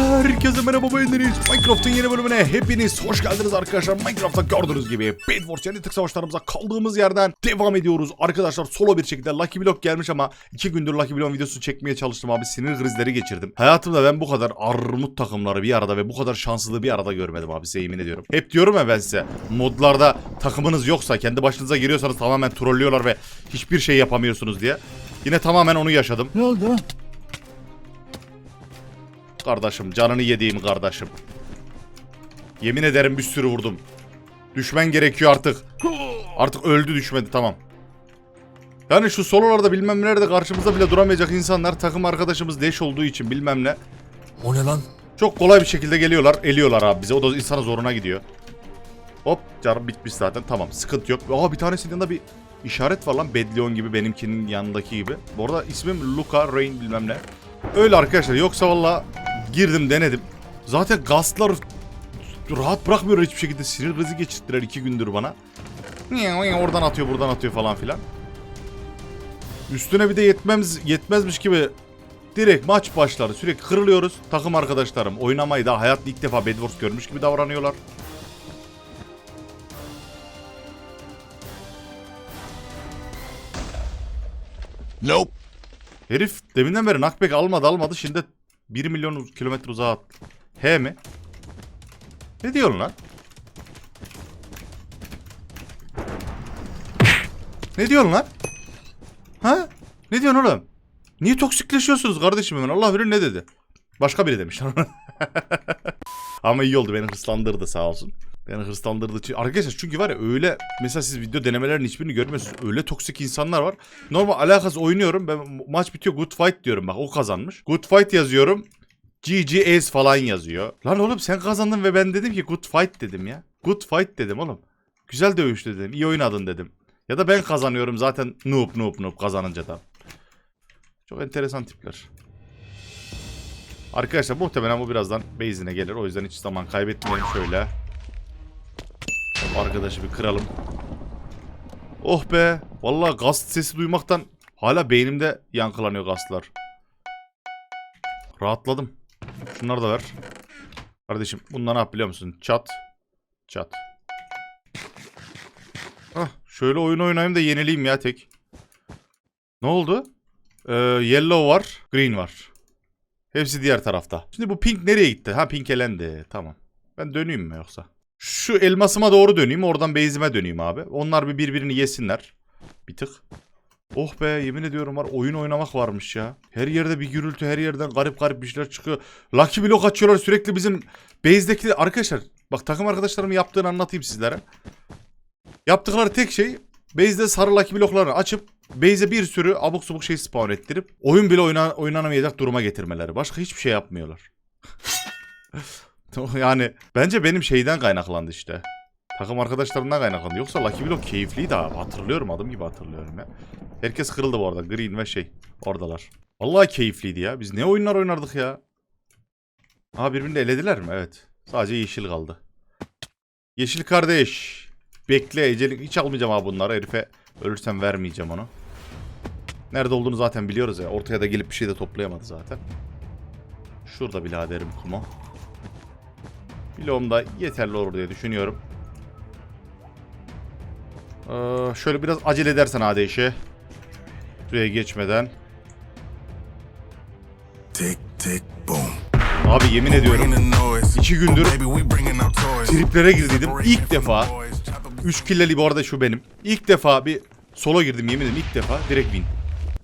Herkese merhaba beğendiniz. Minecraft'ın yeni bölümüne hepiniz hoş geldiniz arkadaşlar. Minecraft'ta gördüğünüz gibi Bed Wars yani tık savaşlarımıza kaldığımız yerden devam ediyoruz. Arkadaşlar solo bir şekilde Lucky Block gelmiş ama iki gündür Lucky Block videosu çekmeye çalıştım abi. Sinir krizleri geçirdim. Hayatımda ben bu kadar armut takımları bir arada ve bu kadar şanslılığı bir arada görmedim abi size yemin ediyorum. Hep diyorum ya ben size modlarda takımınız yoksa kendi başınıza giriyorsanız tamamen trollüyorlar ve hiçbir şey yapamıyorsunuz diye. Yine tamamen onu yaşadım. Ne oldu? Kardeşim canını yediğim kardeşim. Yemin ederim bir sürü vurdum. Düşmen gerekiyor artık. Artık öldü düşmedi tamam. Yani şu sololarda bilmem nerede karşımızda bile duramayacak insanlar takım arkadaşımız leş olduğu için bilmem ne. O ne lan? Çok kolay bir şekilde geliyorlar eliyorlar abi bize. O da insanın zoruna gidiyor. Hop canım bitmiş zaten tamam sıkıntı yok. Aa bir tanesinin yanında bir işaret var lan Bedlion gibi benimkinin yanındaki gibi. Bu arada ismim Luca Rain bilmem ne. Öyle arkadaşlar yoksa valla girdim denedim. Zaten gastlar rahat bırakmıyor hiçbir şekilde sinir krizi geçirttiler iki gündür bana. Oradan atıyor buradan atıyor falan filan. Üstüne bir de yetmemiz yetmezmiş gibi direkt maç başları sürekli kırılıyoruz. Takım arkadaşlarım oynamayı da hayatta ilk defa Bed Wars görmüş gibi davranıyorlar. Nope. Herif deminden beri knockback almadı almadı şimdi 1 milyon kilometre uzağa attı. He mi? Ne diyorsun lan? Ne diyorsun lan? Ha? Ne diyorsun oğlum? Niye toksikleşiyorsunuz kardeşim hemen? Allah bilir ne dedi? Başka biri demiş. Ama iyi oldu beni hırslandırdı sağ olsun. Beni hırslandırdı. Çünkü- Arkadaşlar çünkü var ya öyle mesela siz video denemelerin hiçbirini görmüyorsunuz. Öyle toksik insanlar var. Normal alakası oynuyorum. Ben maç bitiyor good fight diyorum bak o kazanmış. Good fight yazıyorum. GG Ace falan yazıyor. Lan oğlum sen kazandın ve ben dedim ki good fight dedim ya. Good fight dedim oğlum. Güzel dövüş dedim. iyi oynadın dedim. Ya da ben kazanıyorum zaten noob noob noob kazanınca da. Çok enteresan tipler. Arkadaşlar muhtemelen bu birazdan base'ine gelir. O yüzden hiç zaman kaybetmeyelim şöyle. Arkadaşı bir kıralım. Oh be. Vallahi gast sesi duymaktan hala beynimde yankılanıyor gastlar. Rahatladım. Şunları da ver. Kardeşim bundan ne yap biliyor musun? Çat. Çat. Hah, şöyle oyun oynayayım da yenileyim ya tek. Ne oldu? Ee, yellow var, green var. Hepsi diğer tarafta. Şimdi bu pink nereye gitti? Ha pink elendi. Tamam. Ben döneyim mi yoksa? Şu elmasıma doğru döneyim. Oradan base'ime döneyim abi. Onlar bir birbirini yesinler. Bir tık. Oh be yemin ediyorum var oyun oynamak varmış ya. Her yerde bir gürültü her yerden garip garip bir şeyler çıkıyor. Lucky block açıyorlar sürekli bizim base'deki arkadaşlar. Bak takım arkadaşlarımın yaptığını anlatayım sizlere. Yaptıkları tek şey base'de sarı lucky blocklarını açıp base'e bir sürü abuk subuk şey spawn ettirip oyun bile oyna, oynanamayacak duruma getirmeleri. Başka hiçbir şey yapmıyorlar. yani bence benim şeyden kaynaklandı işte. Takım arkadaşlarımdan kaynaklandı. Yoksa Lucky Block keyifliydi abi. Hatırlıyorum adım gibi hatırlıyorum ya. Herkes kırıldı bu arada. Green ve şey. Oradalar. Vallahi keyifliydi ya. Biz ne oyunlar oynardık ya. Aha birbirini elediler mi? Evet. Sadece yeşil kaldı. Yeşil kardeş. Bekle ecelik. Hiç almayacağım abi bunları. Herife ölürsem vermeyeceğim onu. Nerede olduğunu zaten biliyoruz ya. Ortaya da gelip bir şey de toplayamadı zaten. Şurada biraderim kumu. Bloğum da yeterli olur diye düşünüyorum. Ee, şöyle biraz acele edersen hadi işe. Şuraya geçmeden. Tick tick boom. Abi yemin ediyorum. İki gündür triplere girdiydim. İlk defa 3 killeli bu arada şu benim. İlk defa bir solo girdim yemin ederim ilk defa direkt win.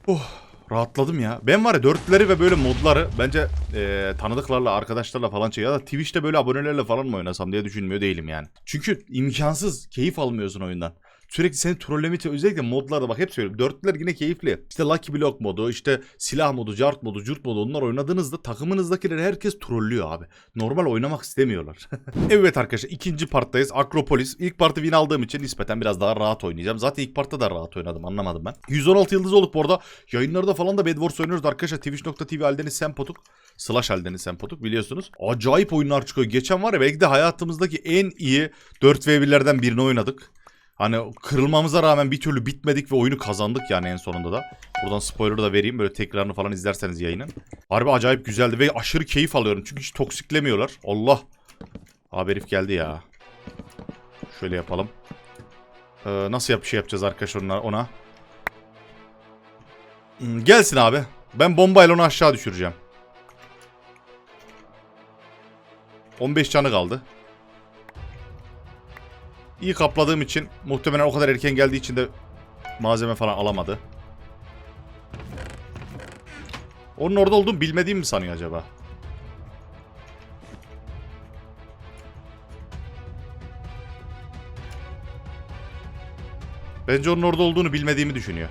Oh rahatladım ya. Ben var ya dörtleri ve böyle modları bence eee, tanıdıklarla arkadaşlarla falan şey ya da Twitch'te böyle abonelerle falan mı oynasam diye düşünmüyor değilim yani. Çünkü imkansız keyif almıyorsun oyundan. Sürekli seni trollemeye özellikle modlarda bak hep söylüyorum. Dörtlüler yine keyifli. İşte Lucky Block modu, işte silah modu, jart modu, jurt modu onlar oynadığınızda takımınızdakileri herkes trollüyor abi. Normal oynamak istemiyorlar. evet arkadaşlar ikinci parttayız. Akropolis. İlk partı win aldığım için nispeten biraz daha rahat oynayacağım. Zaten ilk partta da rahat oynadım anlamadım ben. 116 yıldız olduk bu arada. Yayınlarda falan da Bed Wars oynuyoruz arkadaşlar. Twitch.tv Aldeniz Sempotuk. Slash Aldeniz Sempotuk biliyorsunuz. Acayip oyunlar çıkıyor. Geçen var ya belki de hayatımızdaki en iyi 4v1'lerden birini oynadık. Hani kırılmamıza rağmen bir türlü bitmedik ve oyunu kazandık yani en sonunda da. Buradan spoiler da vereyim böyle tekrarını falan izlerseniz yayının. Harbi acayip güzeldi ve aşırı keyif alıyorum çünkü hiç toksiklemiyorlar. Allah. Abi herif geldi ya. Şöyle yapalım. Ee, nasıl yap şey yapacağız arkadaşlar ona? Hmm, gelsin abi. Ben bombayla onu aşağı düşüreceğim. 15 canı kaldı. İyi kapladığım için muhtemelen o kadar erken geldiği için de malzeme falan alamadı. Onun orada olduğunu bilmediğimi mi sanıyor acaba? Bence onun orada olduğunu bilmediğimi düşünüyor.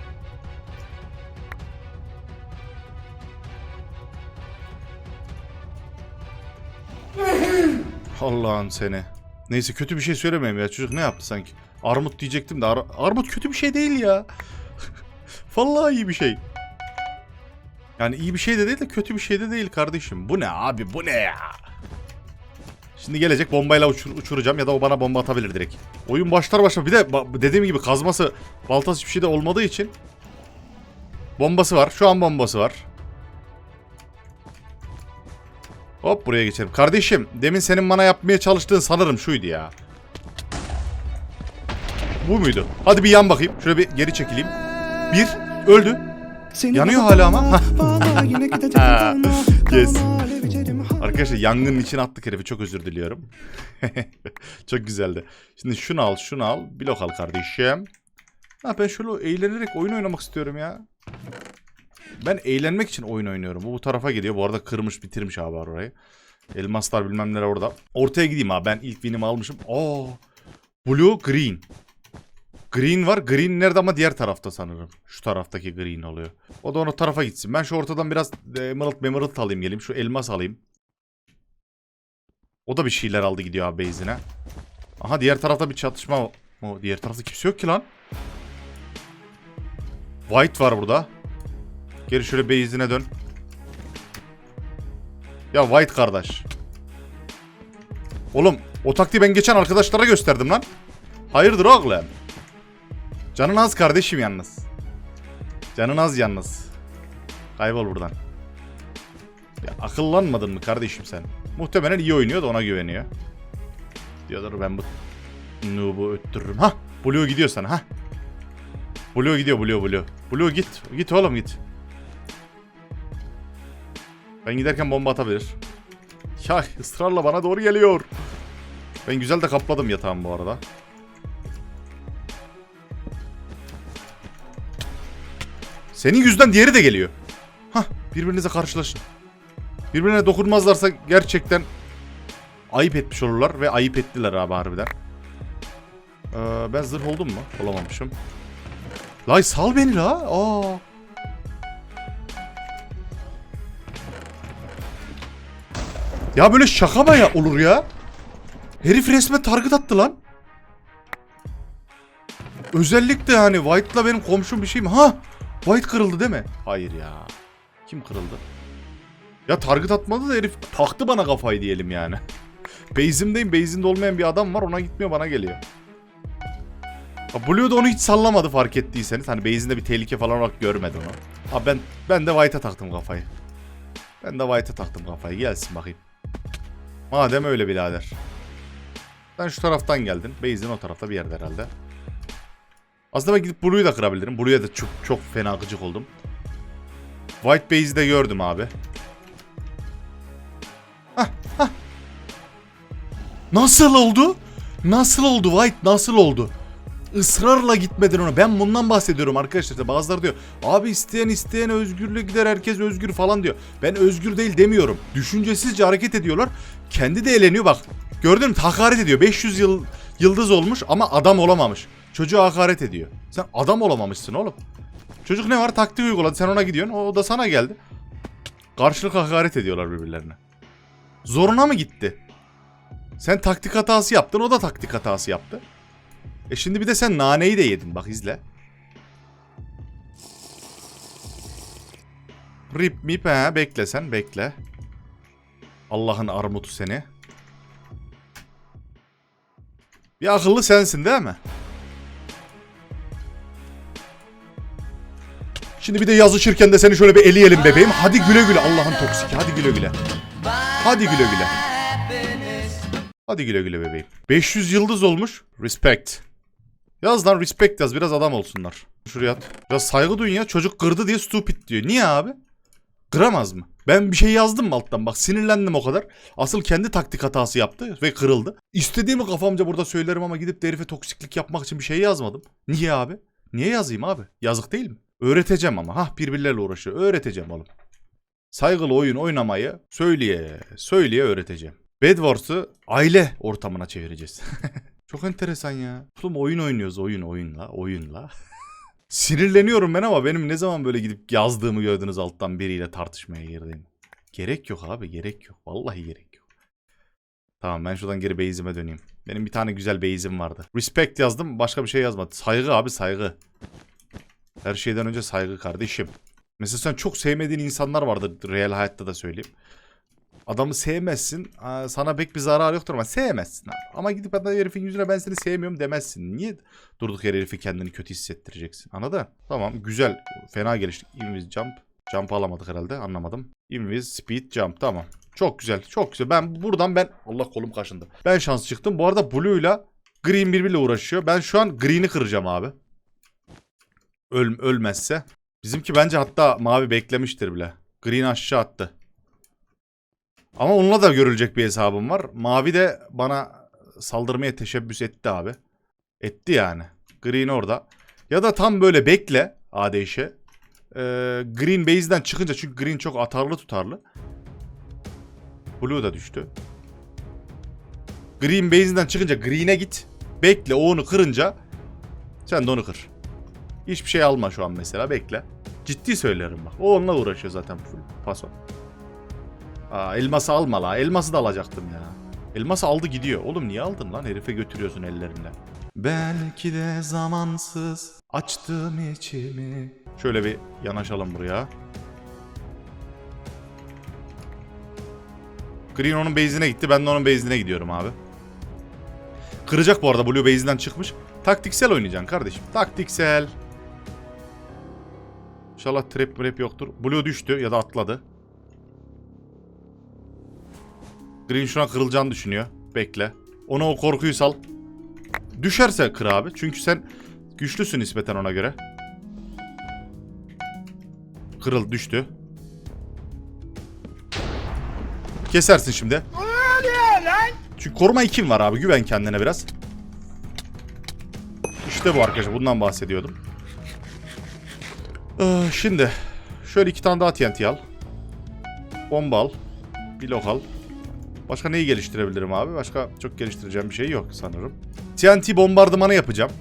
Allah'ın seni. Neyse kötü bir şey söylemeyeyim ya. Çocuk ne yaptı sanki? Armut diyecektim de ar- armut kötü bir şey değil ya. Vallahi iyi bir şey. Yani iyi bir şey de değil de kötü bir şey de değil kardeşim. Bu ne abi bu ne ya? Şimdi gelecek bombayla uçur- uçuracağım ya da o bana bomba atabilir direkt. Oyun başlar başlar bir de dediğim gibi kazması baltası hiçbir şey de olmadığı için bombası var. Şu an bombası var. Hop buraya geçelim. Kardeşim demin senin bana yapmaya çalıştığın sanırım şuydu ya. Bu muydu? Hadi bir yan bakayım. Şöyle bir geri çekileyim. Bir. Öldü. Yanıyor hala ama. Yes. Arkadaşlar yangının içine attık herifi. Çok özür diliyorum. Çok güzeldi. Şimdi şunu al, şunu al. Blok al kardeşim. Ha ben şöyle eğlenerek oyun oynamak istiyorum ya. Ben eğlenmek için oyun oynuyorum. Bu bu tarafa geliyor. Bu arada kırmış bitirmiş abi orayı. Elmaslar bilmem neler orada. Ortaya gideyim abi. Ben ilk winimi almışım. Oo. Blue green. Green var. Green nerede ama diğer tarafta sanırım. Şu taraftaki green oluyor. O da o tarafa gitsin. Ben şu ortadan biraz e, emerald emerald alayım geleyim. Şu elmas alayım. O da bir şeyler aldı gidiyor abi base'ine. Aha diğer tarafta bir çatışma. O diğer tarafta kimse yok ki lan. White var burada. Geri şöyle base'ine dön. Ya White kardeş. Oğlum o taktiği ben geçen arkadaşlara gösterdim lan. Hayırdır oğlum? Canın az kardeşim yalnız. Canın az yalnız. Kaybol buradan. Ya akıllanmadın mı kardeşim sen? Muhtemelen iyi oynuyor da ona güveniyor. Diyorlar ben bu noob'u öttürürüm. Ha, Blue gidiyor sana ha. Blue gidiyor Blue Blue. Blue git. Git oğlum git. Ben giderken bomba atabilir. Ya ısrarla bana doğru geliyor. Ben güzel de kapladım yatağımı bu arada. Senin yüzden diğeri de geliyor. Hah birbirinize karşılaşın. Birbirine dokunmazlarsa gerçekten ayıp etmiş olurlar ve ayıp ettiler abi harbiden. Ee, ben zırh oldum mu? Olamamışım. Lay sal beni la. Aa. Ya böyle şaka mı ya olur ya? Herif resmen target attı lan. Özellikle hani White'la benim komşum bir şey mi? Ha! White kırıldı değil mi? Hayır ya. Kim kırıldı? Ya target atmadı da herif taktı bana kafayı diyelim yani. Base'imdeyim. Base'inde olmayan bir adam var. Ona gitmiyor bana geliyor. Blue da onu hiç sallamadı fark ettiyseniz. Hani base'inde bir tehlike falan olarak görmedi onu. Ha ben ben de White'a taktım kafayı. Ben de White'a taktım kafayı. Gelsin bakayım. Madem öyle birader. Sen şu taraftan geldin. Base'in o tarafta bir yerde herhalde. Aslında ben gidip Blue'yu da kırabilirim. Blue'ya da çok çok fena gıcık oldum. White Base'i de gördüm abi. Hah, hah. Nasıl oldu? Nasıl oldu White? Nasıl oldu? Israrla gitmedin ona. Ben bundan bahsediyorum arkadaşlar. İşte Bazıları diyor. Abi isteyen isteyen özgürlüğe gider. Herkes özgür falan diyor. Ben özgür değil demiyorum. Düşüncesizce hareket ediyorlar. Kendi de eğleniyor bak. Gördün mü? Hakaret ediyor. 500 yıl yıldız olmuş ama adam olamamış. Çocuğa hakaret ediyor. Sen adam olamamışsın oğlum. Çocuk ne var? Taktik uyguladı. Sen ona gidiyorsun. O da sana geldi. Karşılık hakaret ediyorlar birbirlerine. Zoruna mı gitti? Sen taktik hatası yaptın. O da taktik hatası yaptı. E şimdi bir de sen naneyi de yedin bak izle. Rip mip he bekle sen bekle. Allah'ın armutu seni. Bir akıllı sensin değil mi? Şimdi bir de yazışırken de seni şöyle bir eleyelim bebeğim. Hadi güle güle Allah'ın toksiki. Hadi güle güle. Hadi güle güle. Hadi güle güle bebeğim. 500 yıldız olmuş. Respect. Yaz lan respect yaz. Biraz adam olsunlar. Şuraya at. Biraz saygı duyun ya. Çocuk kırdı diye stupid diyor. Niye abi? Kıramaz mı? Ben bir şey yazdım mı alttan? Bak sinirlendim o kadar. Asıl kendi taktik hatası yaptı ve kırıldı. İstediğimi kafamca burada söylerim ama gidip de herife toksiklik yapmak için bir şey yazmadım. Niye abi? Niye yazayım abi? Yazık değil mi? Öğreteceğim ama. Hah birbirleriyle uğraşıyor. Öğreteceğim oğlum. Saygılı oyun oynamayı söyleye söyleye öğreteceğim. Bedwars'ı aile ortamına çevireceğiz. Çok enteresan ya. Oğlum oyun oynuyoruz oyun oyunla oyunla. Sinirleniyorum ben ama benim ne zaman böyle gidip yazdığımı gördünüz alttan biriyle tartışmaya girdiğim. Gerek yok abi gerek yok. Vallahi gerek yok. Tamam ben şuradan geri base'ime döneyim. Benim bir tane güzel base'im vardı. Respect yazdım başka bir şey yazmadı. Saygı abi saygı. Her şeyden önce saygı kardeşim. Mesela sen çok sevmediğin insanlar vardır real hayatta da söyleyeyim. Adamı sevmezsin. aa, Sana pek bir zarar yoktur ama sevmezsin. Ama gidip hatta herifin yüzüne ben seni sevmiyorum demezsin. Niye durduk yere herifi kendini kötü hissettireceksin? Anladın? Tamam güzel. Fena geliştik. Invis jump. Jump alamadık herhalde anlamadım. Invis speed jump tamam. Çok güzel çok güzel. Ben buradan ben Allah kolum kaşındı. Ben şans çıktım. Bu arada Blue ile Green birbiriyle uğraşıyor. Ben şu an Green'i kıracağım abi. Öl, ölmezse. Bizimki bence hatta mavi beklemiştir bile. Green aşağı attı. Ama onunla da görülecek bir hesabım var. Mavi de bana saldırmaya teşebbüs etti abi. Etti yani. Green orada. Ya da tam böyle bekle ADŞ'e. Ee, Green base'den çıkınca çünkü Green çok atarlı tutarlı. Blue da düştü. Green base'den çıkınca Green'e git. Bekle o onu kırınca sen de onu kır. Hiçbir şey alma şu an mesela bekle. Ciddi söylerim bak. O onunla uğraşıyor zaten full. Paso. Aa, elması alma la. Elması da alacaktım ya. Elması aldı gidiyor. Oğlum niye aldın lan? Herife götürüyorsun ellerinle. Belki de zamansız açtım içimi. Şöyle bir yanaşalım buraya. Green onun base'ine gitti. Ben de onun base'ine gidiyorum abi. Kıracak bu arada. Blue base'inden çıkmış. Taktiksel oynayacaksın kardeşim. Taktiksel. İnşallah trap trap yoktur. Blue düştü ya da atladı. Green şuna kırılacağını düşünüyor. Bekle. Ona o korkuyu sal. Düşerse kır abi. Çünkü sen güçlüsün nispeten ona göre. Kırıl düştü. Kesersin şimdi. Çünkü koruma 2'm var abi. Güven kendine biraz. İşte bu arkadaşlar. Bundan bahsediyordum. Ee, şimdi. Şöyle iki tane daha TNT al. Bomba al. Blok al. Başka neyi geliştirebilirim abi? Başka çok geliştireceğim bir şey yok sanırım. TNT bombardımanı yapacağım.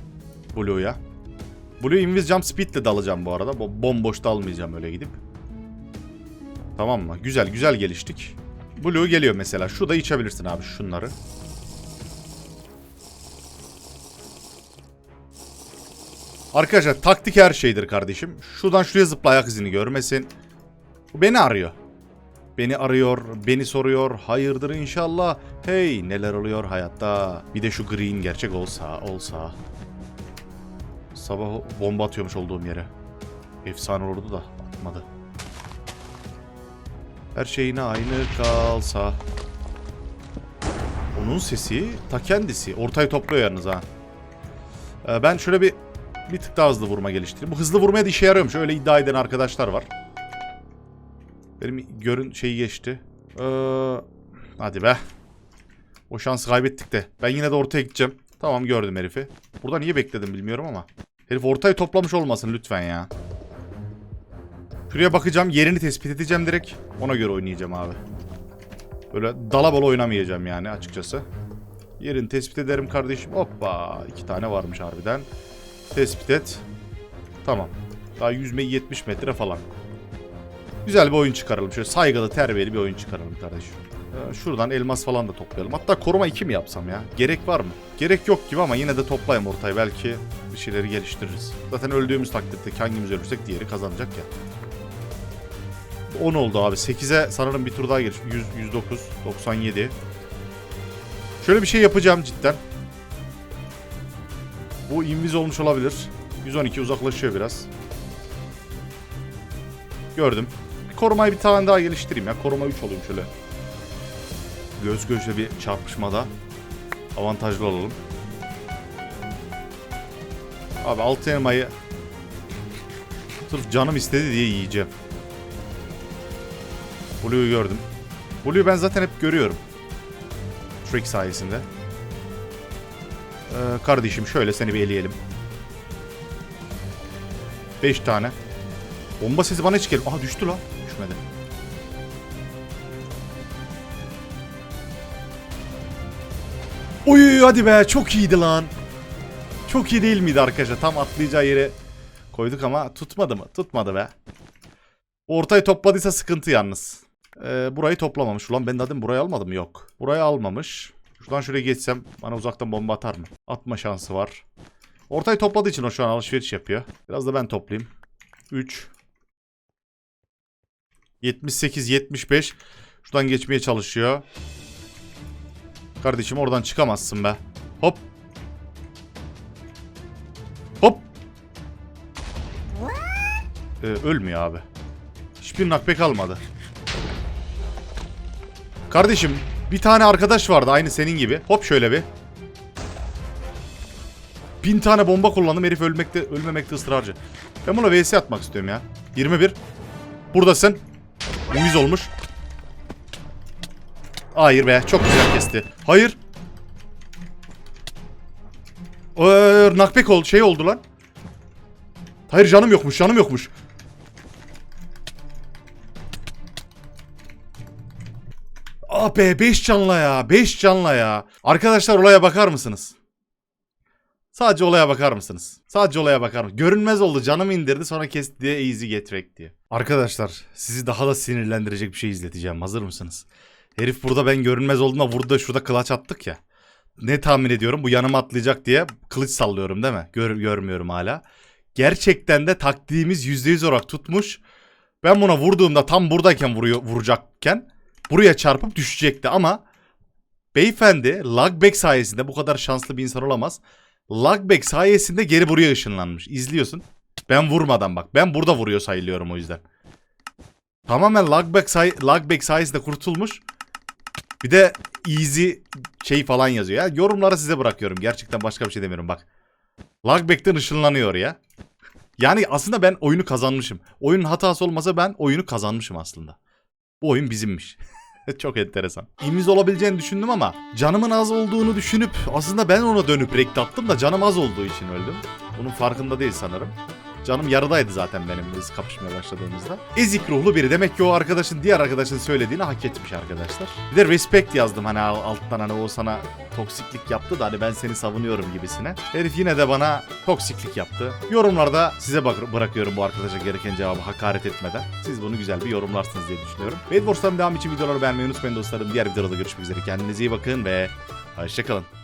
Blue'ya. Blue Invis Jump Speed ile dalacağım bu arada. Bo- bomboş dalmayacağım öyle gidip. Tamam mı? Güzel güzel geliştik. Blue geliyor mesela. Şu da içebilirsin abi şunları. Arkadaşlar taktik her şeydir kardeşim. Şuradan şuraya zıpla ayak izini görmesin. Bu beni arıyor. Beni arıyor, beni soruyor. Hayırdır inşallah. Hey neler oluyor hayatta. Bir de şu green gerçek olsa, olsa. Sabah bomba atıyormuş olduğum yere. Efsane olurdu da atmadı. Her şeyine aynı kalsa. Onun sesi ta kendisi. Ortayı topluyor yalnız ha. Ee, ben şöyle bir bir tık daha hızlı vurma geliştireyim. Bu hızlı vurmaya da işe yarıyormuş. Öyle iddia eden arkadaşlar var. Benim görün şeyi geçti. Ee, hadi be. O şansı kaybettik de. Ben yine de ortaya gideceğim. Tamam gördüm herifi. Burada niye bekledim bilmiyorum ama. Herif ortayı toplamış olmasın lütfen ya. Şuraya bakacağım. Yerini tespit edeceğim direkt. Ona göre oynayacağım abi. Böyle dalabal oynamayacağım yani açıkçası. Yerini tespit ederim kardeşim. Hoppa. iki tane varmış harbiden. Tespit et. Tamam. Daha 100 70 metre falan. Güzel bir oyun çıkaralım. Şöyle saygılı, terbiyeli bir oyun çıkaralım kardeşim. Ee, şuradan elmas falan da toplayalım. Hatta koruma 2 mi yapsam ya? Gerek var mı? Gerek yok gibi ama yine de toplayayım ortayı. Belki bir şeyleri geliştiririz. Zaten öldüğümüz takdirde hangimiz ölürsek diğeri kazanacak ya. 10 oldu abi. 8'e sanırım bir tur daha gelir. 100, 109, 97. Şöyle bir şey yapacağım cidden. Bu inviz olmuş olabilir. 112 uzaklaşıyor biraz. Gördüm. Bir korumayı bir tane daha geliştireyim ya. Koruma 3 olayım şöyle. Göz gözle bir çarpışmada avantajlı olalım. Abi altı elmayı sırf canım istedi diye yiyeceğim. Blue'yu gördüm. Blue'yu ben zaten hep görüyorum. Trick sayesinde. Ee, kardeşim şöyle seni bir eleyelim. 5 tane. Bomba sesi bana hiç geliyor. Aha düştü lan. Düşmedi. Oy hadi be çok iyiydi lan. Çok iyi değil miydi arkadaşlar? Tam atlayacağı yere koyduk ama tutmadı mı? Tutmadı be. Ortayı topladıysa sıkıntı yalnız. Ee, burayı toplamamış. Ulan ben de dedim burayı almadım. Yok. Burayı almamış. Şuradan şuraya geçsem bana uzaktan bomba atar mı? Atma şansı var. Ortayı topladığı için o şu an alışveriş yapıyor. Biraz da ben toplayayım. 3 78 75 Şuradan geçmeye çalışıyor. Kardeşim oradan çıkamazsın be. Hop. Hop. Ee, ölmüyor abi. Hiçbir nakbek almadı. Kardeşim bir tane arkadaş vardı aynı senin gibi. Hop şöyle bir. Bin tane bomba kullandım herif ölmekte, ölmemekte ısrarcı. Ben buna vs atmak istiyorum ya. 21. Buradasın. Uyuz olmuş. Hayır be çok güzel kesti. Hayır. Ee, nakbek oldu şey oldu lan. Hayır canım yokmuş canım yokmuş. Ah be 5 canla ya 5 canla ya. Arkadaşlar olaya bakar mısınız? Sadece olaya bakar mısınız? Sadece olaya bakar mısınız? Görünmez oldu canımı indirdi sonra kesti diye easy getirek diye. Arkadaşlar sizi daha da sinirlendirecek bir şey izleteceğim. Hazır mısınız? Herif burada ben görünmez olduğunda vurdu da şurada kılıç attık ya. Ne tahmin ediyorum bu yanıma atlayacak diye kılıç sallıyorum değil mi? Gör, görmüyorum hala. Gerçekten de taktiğimiz %100 olarak tutmuş. Ben buna vurduğumda tam buradayken vuruyor, vuracakken buraya çarpıp düşecekti ama beyefendi lagback sayesinde bu kadar şanslı bir insan olamaz. Lagback sayesinde geri buraya ışınlanmış. İzliyorsun. Ben vurmadan bak. Ben burada vuruyor sayılıyorum o yüzden. Tamamen lagback, say lagback sayesinde kurtulmuş. Bir de easy şey falan yazıyor. Ya yorumları size bırakıyorum. Gerçekten başka bir şey demiyorum bak. Lagback'ten ışınlanıyor ya. Yani aslında ben oyunu kazanmışım. Oyunun hatası olmasa ben oyunu kazanmışım aslında. Bu oyun bizimmiş. Çok enteresan. İmiz olabileceğini düşündüm ama canımın az olduğunu düşünüp aslında ben ona dönüp rekt attım da canım az olduğu için öldüm. Bunun farkında değil sanırım. Canım yarıdaydı zaten benim biz kapışmaya başladığımızda. Ezik ruhlu biri. Demek ki o arkadaşın diğer arkadaşın söylediğini hak etmiş arkadaşlar. Bir de respect yazdım hani alttan hani o sana toksiklik yaptı da hani ben seni savunuyorum gibisine. Herif yine de bana toksiklik yaptı. Yorumlarda size bak bırakıyorum bu arkadaşa gereken cevabı hakaret etmeden. Siz bunu güzel bir yorumlarsınız diye düşünüyorum. Bad Wars'tan devam için videoları beğenmeyi unutmayın dostlarım. Diğer videolarda görüşmek üzere. Kendinize iyi bakın ve hoşçakalın.